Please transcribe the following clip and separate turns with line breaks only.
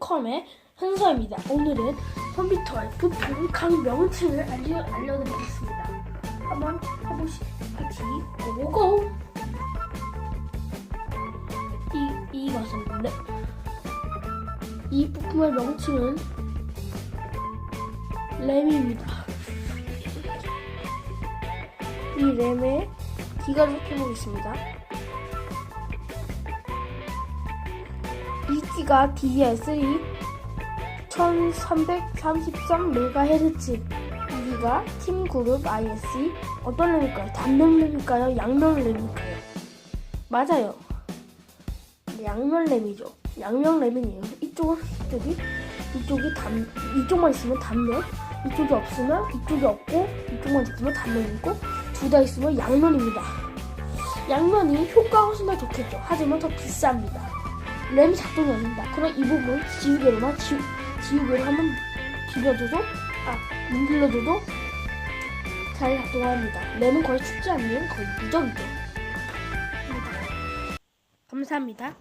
램의 현서입니다. 오늘은 컴퓨터의 부품 각 명칭을 알려, 알려드리겠습니다. 한번 해보시, 같이 고고! 이, 이것은 램. 이 부품의 명칭은 램입니다. 이 램의 기가를 해보겠습니다. 이 기가 DDR3 1333MHz 이 기가 팀그룹 ISC 어떤 램일까요? 단면 램일까요? 양면 램일까요? 맞아요. 양면 램이죠. 양면 램이에요. 이쪽은 이쪽이 이쪽이 단 이쪽만 있으면 단면, 이쪽이 없으면 이쪽이 없고 이쪽만 있으면 단면이고 둘 다 있으면 양면입니다. 양면이 효과가 훨씬 더 좋겠죠. 하지만 더 비쌉니다. 램이 작동이 안 된다. 그럼 이 부분 지우개로만 지, 지우개로 한번 비벼줘도 아 문질러줘도 잘 작동합니다. 램은 거의 죽지 않는 거의 무적이죠. 감사합니다.